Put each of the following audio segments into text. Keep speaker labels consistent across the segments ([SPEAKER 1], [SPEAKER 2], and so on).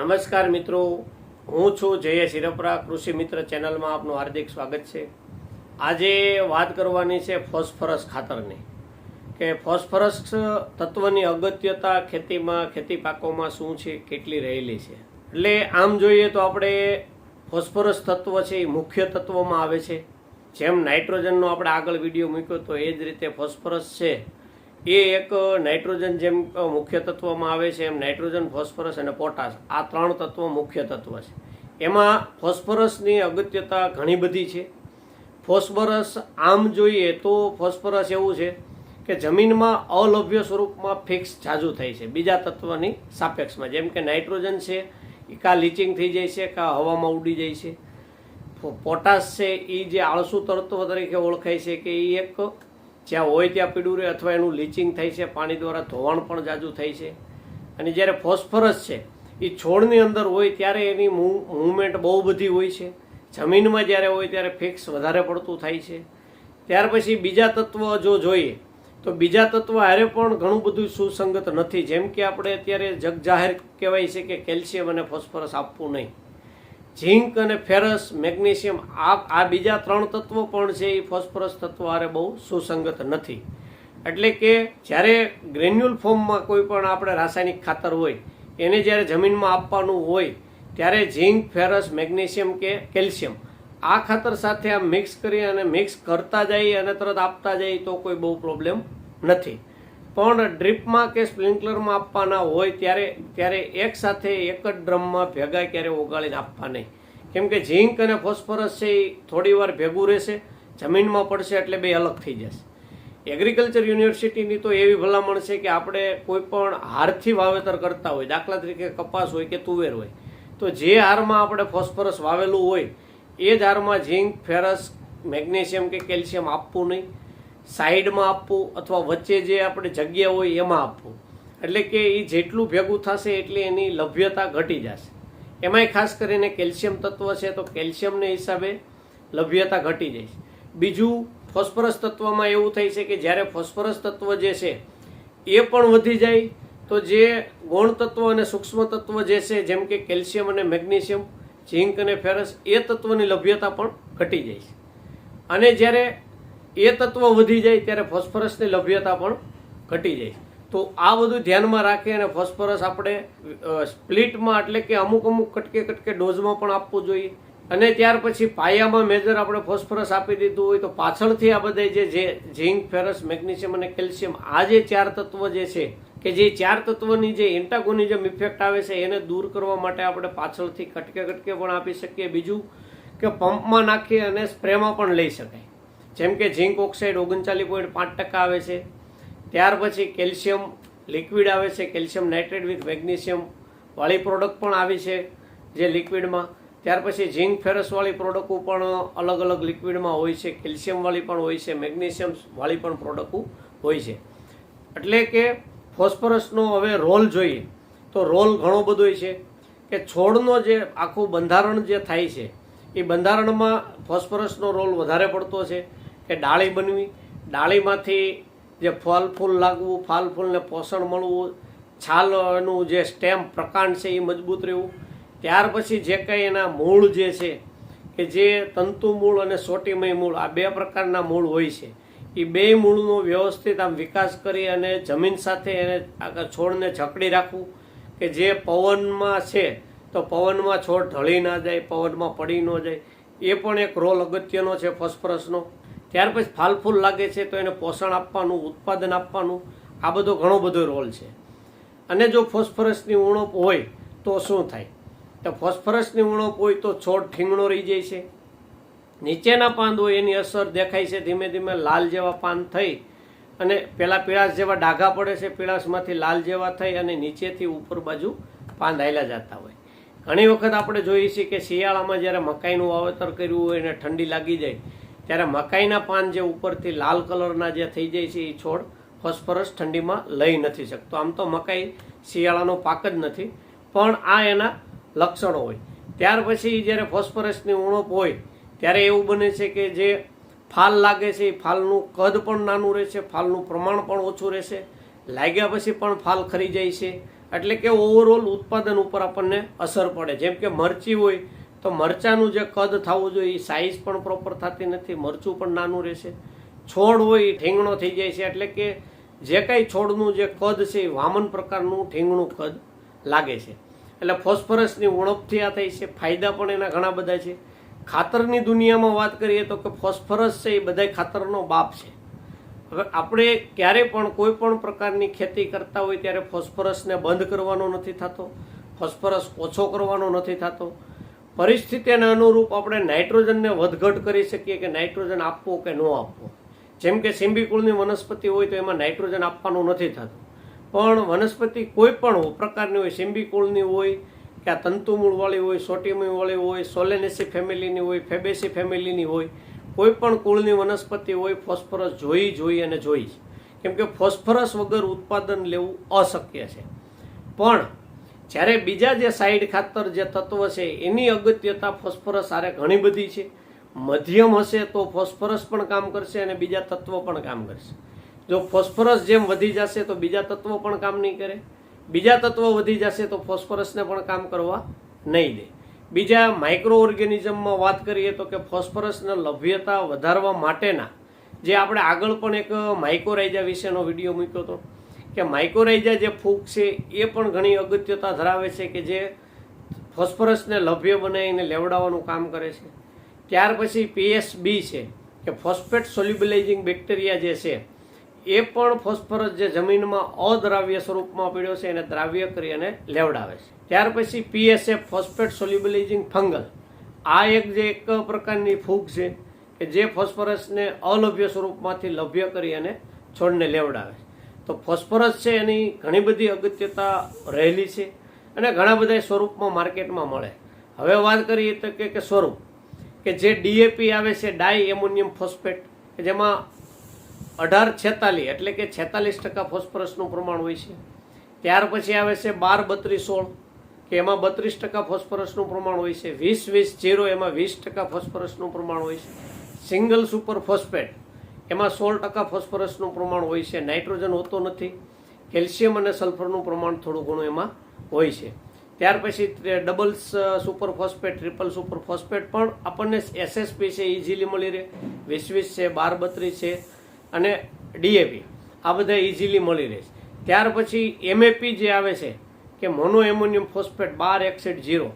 [SPEAKER 1] નમસ્કાર મિત્રો. હું છું જય શિરપરા કૃષિ મિત્ર ચેનલમાં આપનું હાર્દિક સ્વાગત છે. આજે વાત કરવાની છે ફોસ્ફરસ ખાતરની. કે ફોસ્ફરસ તત્વની અગત્યતા ખેતીમાં, ખેતી પાકોમાં શું છે, કેટલી રહેલી છે? એટલે આમ જોઈએ તો આપણે ફોસ્ફરસ તત્વ છે એ મુખ્ય તત્વમાં આવે છે. જેમ નાઇટ્રોજનનો આપણે આગળ વીડિયો મૂક્યો તો એ જ રીતે ફોસ્ફરસ છે. એ એક નાઇટ્રોજન જેમ મુખ્ય તત્વમાં આવે છે, એમ નાઇટ્રોજન, ફોસ્ફરસ અને પોટાશ. આ ત્રણ તત્વો મુખ્ય તત્વ છે. એમાં ફોસ્ફરસની અગત્યતા ઘણી બધી છે. ફોસ્ફરસ આમ જોઈએ તો ફોસ્ફરસ એવું છે કે જમીનમાં અલભ્ય સ્વરૂપમાં ફિક્સ જાજુ થાય છે, બીજા તત્વની સાપેક્ષમાં. જેમ કે નાઇટ્રોજન છે એ કા લીચિંગ થઈ જાય છે, કા હવામાં ઉડી જાય છે. પોટાશ છે એ જે આળસુ તત્વ તરીકે ઓળખાય છે કે એ એક જ્યાં હોય ત્યાં પીડું રહે અથવા એનું લીચિંગ થાય છે, પાણી દ્વારા ધોવાણ પણ જાજુ થાય છે. અને જ્યારે ફોસ્ફરસ છે, એ છોડની અંદર હોય ત્યારે એની મૂવમેન્ટ બહુ બધી હોય છે. જમીનમાં જ્યારે હોય ત્યારે ફિક્સ વધારે પડતું થાય છે. ત્યાર પછી બીજા તત્વ જો જોઈએ, તો બીજા તત્વ હારે પણ ઘણું બધું સુસંગત નથી. જેમ કે આપણે અત્યારે જગજાહેર કહેવાય છે કે કેલ્શિયમ અને ફોસ્ફરસ આપવું નહીં. ઝીંક અને ફેરસ મેગ્નેશિયમ આ આ બીજા ત્રણ તત્વો પણ છે, એ ફોસ્ફરસ તત્વો આરે બહુ સુસંગત નથી. એટલે કે જ્યારે ગ્રેન્યુલ ફોર્મમાં કોઈ પણ આપણે રાસાયણિક ખાતર હોય, એને જ્યારે જમીનમાં આપવાનું હોય, ત્યારે ઝીંક, ફેરસ, મેગ્નેશિયમ કે કેલ્શિયમ આ ખાતર સાથે આ મિક્સ કરી અને મિક્સ કરતા જઈએ અને તરત આપતા જઈએ તો કોઈ બહુ પ્રોબ્લેમ નથી. પણ ડ્રીપમાં કે સ્પ્રિન્કલરમાં આપવાના હોય ત્યારે ત્યારે એક સાથે એક જ ડ્રમમાં ભેગા ક્યારે ઓગાળીને આપવા નહીં. કેમ કે ઝીંક અને ફોસ્ફરસ છે એ થોડી વાર ભેગું રહેશે, જમીનમાં પડશે એટલે બે અલગ થઈ જશે. એગ્રીકલ્ચર યુનિવર્સિટીની તો એવી ભલામણ છે કે આપણે કોઈ પણ હારથી વાવેતર કરતા હોય, દાખલા તરીકે કપાસ હોય કે તુવેર હોય, તો જે હારમાં આપણે ફોસ્ફરસ વાવેલું હોય, એ જ હારમાં ઝીંક, ફેરસ, મેગ્નેશિયમ કે કેલ્શિયમ આપવું નહીં. સાઈડમાં આપવું અથવા વચ્ચે જે આપણે જગ્યા હોય એમાં આપવું. એટલે કે એ જેટલું ભેગું થશે એટલી એની લભ્યતા ઘટી જશે. એમાંય ખાસ કરીને કેલ્શિયમ તત્વ છે તો કેલ્શિયમને હિસાબે લભ્યતા ઘટી જાય બીજું, ફોસ્ફરસ તત્વમાં એવું થાય છે કે જ્યારે ફોસ્ફરસ તત્વ જે છે એ પણ વધી જાય, તો જે ગૌણ તત્વ અને સૂક્ષ્મ તત્વ જે છે, જેમ કે કેલ્શિયમ અને મેગ્નેશિયમ, ઝીંક અને ફેરસ, એ તત્વની લભ્યતા પણ ઘટી જાય છે. અને જ્યારે એ તત્વ વધી જાય ત્યારે ફોસ્ફરસની લભ્યતા પણ ઘટી જાય. તો આ બધું ધ્યાનમાં રાખી અને ફોસ્ફરસ આપણે સ્પ્લિટમાં એટલે કે અમુક અમુક કટકે કટકે ડોઝમાં પણ આપવું જોઈએ. અને ત્યાર પછી પાયામાં મેજર આપણે ફોસ્ફરસ આપી દીધું હોય તો પાછળથી આ બધા જે ઝીંક, ફેરસ, મેગ્નેશિયમ અને કેલ્શિયમ, આ જે ચાર તત્વ જે છે, કે જે ચાર તત્વની જે એન્ટાગોનિઝમ ઇફેક્ટ આવે છે, એને દૂર કરવા માટે આપણે પાછળથી કટકે કટકે પણ આપી શકીએ. બીજું કે પંપમાં નાખી અને સ્પ્રેમાં પણ લઈ શકાય. જેમ કે ઝીંક ઓક્સાઇડ ઓગણચાલીસ પોઈન્ટ પાંચ ટકા આવે છે. ત્યાર પછી કેલ્શિયમ લિક્વિડ આવે છે. કેલ્શિયમ નાઇટ્રેટ વિથ મેગ્નેશિયમ વાળી પ્રોડક્ટ પણ આવી છે જે લિક્વિડમાં. ત્યાર પછી ઝીંક ફેરસવાળી પ્રોડક્ટો પણ અલગ અલગ લિક્વિડમાં હોય છે. કેલ્શિયમવાળી પણ હોય છે. મેગ્નેશિયમ વાળી પણ પ્રોડક્ટો હોય છે. એટલે કે ફોસ્ફરસનો હવે રોલ જોઈએ. તો રોલ ઘણો બધો છે કે છોડનો જે આખું બંધારણ જે થાય છે, એ બંધારણમાં ફોસ્ફરસનો રોલ વધારે પડતો છે. કે ડાળી બનવી. ડાળીમાંથી જે ફળ ફૂલ લાગવું, ફાલ ફૂલને પોષણ મળવું, છાલનું જે સ્ટેમ પ્રકાંડ છે એ મજબૂત રહેવું. ત્યાર પછી જે કંઈ એના મૂળ જે છે, કે જે તંતુ મૂળ અને સોટીમય મૂળ, આ બે પ્રકારના મૂળ હોય છે. એ બે મૂળનો વ્યવસ્થિત આમ વિકાસ કરી અને જમીન સાથે એને આગળ છોડને જકડી રાખવું. કે જે પવનમાં છે, તો પવનમાં છોડ ઢળી ના જાય, પવનમાં પડી ન જાય. એ પણ એક રોલ અગત્યનો છે ફોસ્ફરસનો. ત્યાર પછી ફાલ ફૂલ લાગે છે તો એને પોષણ આપવાનું, ઉત્પાદન આપવાનું, આ બધો ઘણો બધો રોલ છે. અને જો ફોસ્ફરસની ઉણપ હોય તો શું થાય? તો ફોસ્ફરસની ઉણપ હોય તો છોડ ઠીંગણો રહી જાય છે. નીચેના પાંદ હોય એની અસર દેખાય છે ધીમે ધીમે લાલ જેવા પાન થઈ અને પેલા પીળાશ જેવા ડાઘા પડે છે, પીળાશમાંથી લાલ જેવા થઈ અને નીચેથી ઉપર બાજુ પાંદ ધાયલા જતા હોય. ઘણી વખત આપણે જોઈએ છીએ કે શિયાળામાં જ્યારે મકાઈનું વાવેતર કર્યું હોય અને ઠંડી લાગી જાય ત્યારે મકાઈના પાન જે ઉપરથી લાલ કલરના જે થઈ જાય છે એ છોડ ફોસ્ફરસ ઠંડીમાં લઈ નથી શકતો. આમ તો મકાઈ શિયાળાનો પાક જ નથી, પણ આ એના લક્ષણો હોય. ત્યાર પછી જ્યારે ફોસ્ફરસની ઉણપ હોય, ત્યારે એવું બને છે કે જે ફાલ લાગે છે એ ફાલનું કદ પણ નાનું રહેશે, ફાલનું પ્રમાણ પણ ઓછું રહેશે. લાગ્યા પછી પણ ફાલ ખરી જાય છે. એટલે કે ઓવરઓલ ઉત્પાદન ઉપર આપણને અસર પડે. જેમ કે મરચી હોય તો મરચાનું જે કદ થવું જોઈએ એ સાઇઝ પણ પ્રોપર થતી નથી, મરચું પણ નાનું રહેશે. છોડ હોય એ ઠીંગણો થઈ જાય છે, એટલે કે જે કાંઈ છોડનું જે કદ છે એ વામન પ્રકારનું ઠીંગણું કદ લાગે છે. એટલે ફોસ્ફરસની ઉણપથી આ થાય છે, ફાયદા પણ એના ઘણા બધા છે. ખાતરની દુનિયામાં વાત કરીએ તો કે ફોસ્ફરસ છે એ બધા ખાતરનો બાપ છે. હવે આપણે ક્યારે પણ કોઈ પણ પ્રકારની ખેતી કરતા હોય ત્યારે ફોસ્ફરસને બંધ કરવાનો નથી થતો, ફોસ્ફરસ ઓછો કરવાનો નથી થતો. પરિસ્થિતિને અનુરૂપ આપણે નાઇટ્રોજનને વધઘટ કરી શકીએ કે નાઇટ્રોજન આપવો કે ન આપવો. જેમ કે સિંબીકુળની વનસ્પતિ હોય તો એમાં નાઇટ્રોજન આપવાનું નથી થતું. પણ વનસ્પતિ કોઈ પણ પ્રકારની હોય સિંબીકુળની હોય, કે આ તંતુમૂળવાળી હોય સોટીમૂળવાળી હોય, સોલેનેસી ફેમિલીની હોય, ફેબેસી ફેમિલીની હોય, કોઈ પણ કુળની વનસ્પતિ હોય, ફોસ્ફરસ જોઈ જોઈ અને જોઈ. કેમ કે ફોસ્ફરસ વગર ઉત્પાદન લેવું અશક્ય છે. પણ જ્યારે બીજા જે સાઈડ ખાતર જે તત્વ છે, એની અગત્યતા ફોસ્ફરસ આરે ઘણી બધી છે. મધ્યમ હશે તો ફોસ્ફરસ પણ કામ કરશે અને બીજા તત્વો પણ કામ કરશે. જો ફોસ્ફરસ જેમ વધી જશે તો બીજા તત્વો પણ કામ નહીં કરે. બીજા તત્વો વધી જશે તો ફોસ્ફરસને પણ કામ કરવા નહીં દે. બીજા માઇક્રો ઓર્ગેનિઝમમાં વાત કરીએ તો કે ફોસ્ફરસને લભ્યતા વધારવા માટેના જે આપણે આગળ પણ એક માઇકોરાઇઝા વિશેનો વીડિયો મૂક્યો હતો. કે માઇકોરાઇઝા જે ફૂગ છે, એ પણ ઘણી અગત્યતા ધરાવે છે કે જે ફોસ્ફરસને લભ્ય બનાવીને લેવડાવવાનું કામ કરે છે. ત્યાર પછી પીએસબી છે, કે ફોસ્ફેટ સોલ્યુબલાઇઝિંગ બેક્ટેરિયા જે છે, એ પણ ફોસ્ફરસ જે જમીનમાં અદ્રાવ્ય સ્વરૂપમાં પડ્યો છે, એને દ્રાવ્ય કરી અને લેવડાવે છે. ત્યાર પછી પીએસએફ ફોસ્ફેટ સોલ્યુબલાઇઝિંગ ફંગલ આ એક જે એક પ્રકારની ફૂગ છે, કે જે ફોસ્ફરસને અલભ્ય સ્વરૂપમાંથી લભ્ય કરી અને છોડને લેવડાવે છે. તો ફોસ્ફરસ છે એની ઘણી બધી અગત્યતા રહેલી છે અને ઘણા બધા સ્વરૂપમાં માર્કેટમાં મળે. હવે વાત કરીએ તો કે સ્વરૂપ. કે જે ડીએપી આવે છે ડાય એમોનિયમ ફોસ્ફેટ, કે જેમાં અઢાર છેતાલીસ એટલે કે છેતાલીસ ટકા ફોસ્ફરસનું પ્રમાણ હોય છે. ત્યાર પછી આવે છે બાર બત્રીસ સોળ, કે એમાં બત્રીસ ટકા ફોસ્ફરસનું પ્રમાણ હોય છે. વીસ વીસ જીરો એમાં વીસ ટકા ફોસ્ફરસનું પ્રમાણ હોય છે. સિંગલ સુપર ફોસ્ફેટ એમાં સોળ ટકા ફોસ્ફરસનું પ્રમાણ હોય છે. નાઇટ્રોજન હોતો નથી. કેલ્શિયમ અને સલ્ફરનું પ્રમાણ થોડું ઘણું એમાં હોય છે. ત્યાર પછી double super phosphate, triple super phosphate પણ આપણને એસએસપી છે ઇઝીલી મળી રહે. વીસ છે બાર બત્રીસ છે અને ડીએપી આ બધા ઇઝીલી મળી રહે છે. ત્યાર પછી એમએપી જે આવે છે, કે મોનો એમોનિયમ ફોસ્ફેટ બાર એક્સેટ ઝીરો,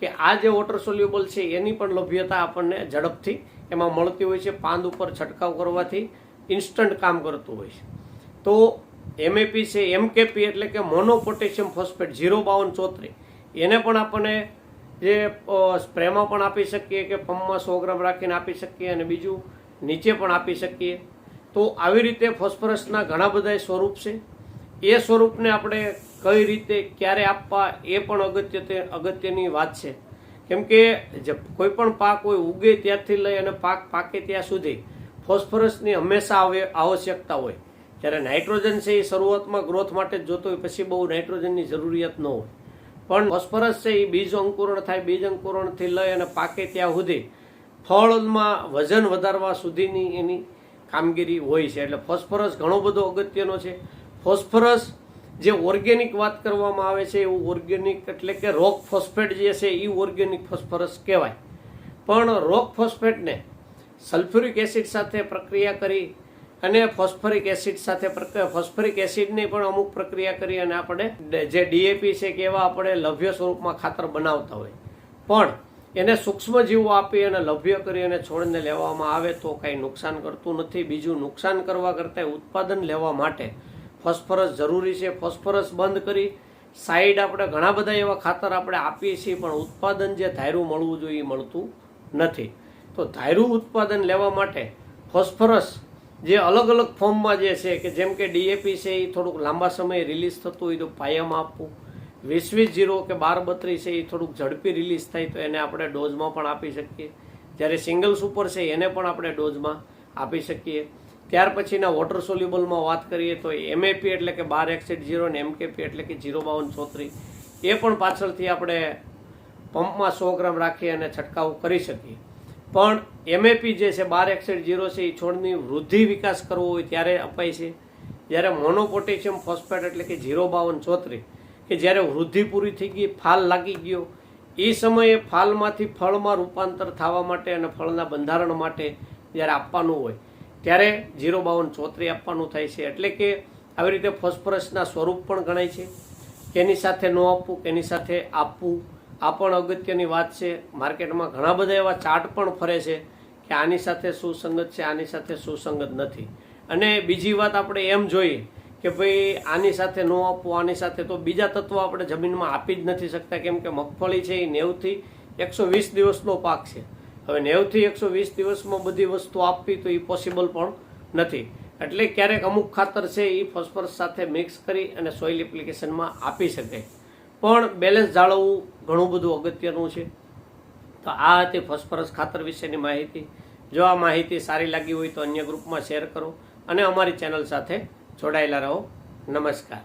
[SPEAKER 1] કે આ જે વોટર સોલ્યુબલ છે એની પણ લભ્યતા આપણને ઝડપથી એમાં મળતી હોય છે પાંદ ઉપર છંટકાવ કરવાથી ઇન્સ્ટન્ટ કામ કરતું હોય છે. તો એમએપી છે એમકેપી એટલે કે મોનો પોટેશિયમ ફોસ્ફેટ ઝીરો બાવન ચોત્રી. એને પણ આપણને જે સ્પ્રેમાં પણ આપી શકીએ કે પંપમાં સો ગ્રામ રાખીને આપી શકીએ અને બીજું નીચે પણ આપી શકીએ. તો આવી રીતે ફોસ્ફરસના ઘણા બધા સ્વરૂપ છે. એ સ્વરૂપને આપણે કઈ રીતે, ક્યારે આપવા, એ પણ અગત્ય અગત્યની વાત છે. કેમ કે કોઈ પણ પાક હોય, ઉગે ત્યારથી લઈ અને પાક પાકે ત્યાં સુધી ફોસ્ફરસની હંમેશા આવે, આવશ્યકતા હોય. જ્યારે નાઇટ્રોજન છે એ શરૂઆતમાં ગ્રોથ માટે જ જોતો હોય, પછી બહુ નાઇટ્રોજનની જરૂરિયાત ન હોય. પણ ફોસ્ફરસ છે એ બીજ અંકુરણ થાય, બીજ અંકુરણથી લઈ અને પાકે ત્યાં સુધી ફળમાં વજન વધારવા સુધીની એની કામગીરી હોય છે. એટલે ફોસ્ફરસ ઘણો બધો અગત્યનો છે. ફોસ્ફરસ જે ઓર્ગેનિક વાત કરવામાં આવે છે એવું ઓર્ગેનિક એટલે કે રોક ફોસ્ફેટ જે છે એ ઓર્ગેનિક ફોસ્ફરસ કહેવાય. પણ રોક ફોસ્ફેટને સલ્ફ્યુરિક એસિડ સાથે પ્રક્રિયા કરી અને ફોસ્ફરિક એસિડ સાથે ફોસ્ફરિક એસિડની પણ અમુક પ્રક્રિયા કરી અને આપણે જે ડીએપી છે, કે એવા આપણે લભ્ય સ્વરૂપમાં ખાતર બનાવતા હોય. પણ એને સૂક્ષ્મજીવો આપી અને લભ્ય કરી અને છોડને લેવામાં આવે તો કાંઈ નુકસાન કરતું નથી. બીજું નુકસાન કરવા કરતાં ઉત્પાદન લેવા માટે ફોસ્ફરસ જરૂરી છે. ફોસ્ફરસ બંધ કરી સાઈડ આપણે ઘણા બધા એવા ખાતર આપણે આપીએ છીએ, પણ ઉત્પાદન જે ધાર્યું મળવું જોઈએ એ મળતું નથી. તો ધાર્યું ઉત્પાદન લેવા માટે ફોસ્ફરસ જે અલગ અલગ ફોર્મમાં જે છે, કે જેમ કે ડીએપી છે, એ થોડુંક લાંબા સમયે રિલીઝ થતું હોય તો પાયામાં આપવું. વીસ વીસ જીરો કે બાર બત્રીસ છે, એ થોડુંક ઝડપી રિલીઝ થાય તો એને આપણે ડોઝમાં પણ આપી શકીએ. જ્યારે સિંગલ સુપર છે, એને પણ આપણે ડોઝમાં આપી શકીએ. ત્યાર પછીના વોટર સોલ્યુબલમાં વાત કરીએ તો એમએપી એટલે કે બાર એક્સેટ જીરો ને એમકેપી એટલે કે જીરો બાવન ચોત્રીસ એ પણ પાછળથી આપણે પંપમાં સો ગ્રામ રાખી અને છંટકાવ કરી શકીએ. પણ એમએપી જે છે, બાર એક્સેટ જીરો છે, એ છોડની વૃદ્ધિ વિકાસ કરવો હોય ત્યારે અપાય છે. જ્યારે મોનોપોટેશિયમ ફોસ્ફેટ એટલે કે જીરો બાવન ચોત્રીસ કે જ્યારે વૃદ્ધિ પૂરી થઈ ગઈ, ફાલ લાગી ગયો, એ સમયે ફાલમાંથી ફળમાં રૂપાંતર થવા માટે અને ફળના બંધારણ માટે જ્યારે આપવાનું હોય ત્યારે જીરો બાવન ચોત્રી આપવાનું થાય છે. એટલે કે આવી રીતે ફોસ્ફરસના સ્વરૂપ પણ ગણાય છે. કેની સાથે ન આપવું, કેની સાથે આપવું, આ પણ અગત્યની વાત છે. માર્કેટમાં ઘણા બધા એવા ચાર્ટ પણ ફરે છે કે આની સાથે સુસંગત છે, આની સાથે સુસંગત નથી. અને બીજી વાત આપણે એમ જોઈએ કે ભાઈ, આની સાથે ન આપવું, આની સાથે તો બીજા તત્વો આપણે જમીનમાં આપી જ નથી શકતા. કેમ કે મગફળી છે એ નેવથી એકસો વીસ દિવસનો પાક છે. હવે નેવથી એકસો વીસ દિવસમાં બધી વસ્તુ આપવી તો એ પોસિબલ પણ નથી. એટલે ક્યારેક અમુક ખાતર છે એ ફોસ્ફરસ સાથે મિક્સ કરી અને સોઇલ એપ્લિકેશનમાં આપી શકાય પણ બેલેન્સ જાળવવું ઘણું બધું અગત્યનું છે. તો આ હતી ફોસ્ફરસ ખાતર વિશેની માહિતી. જો આ માહિતી સારી લાગી હોય તો અન્ય ગ્રુપમાં શેર કરો અને અમારી ચેનલ સાથે જોડાયેલા રહો. નમસ્કાર.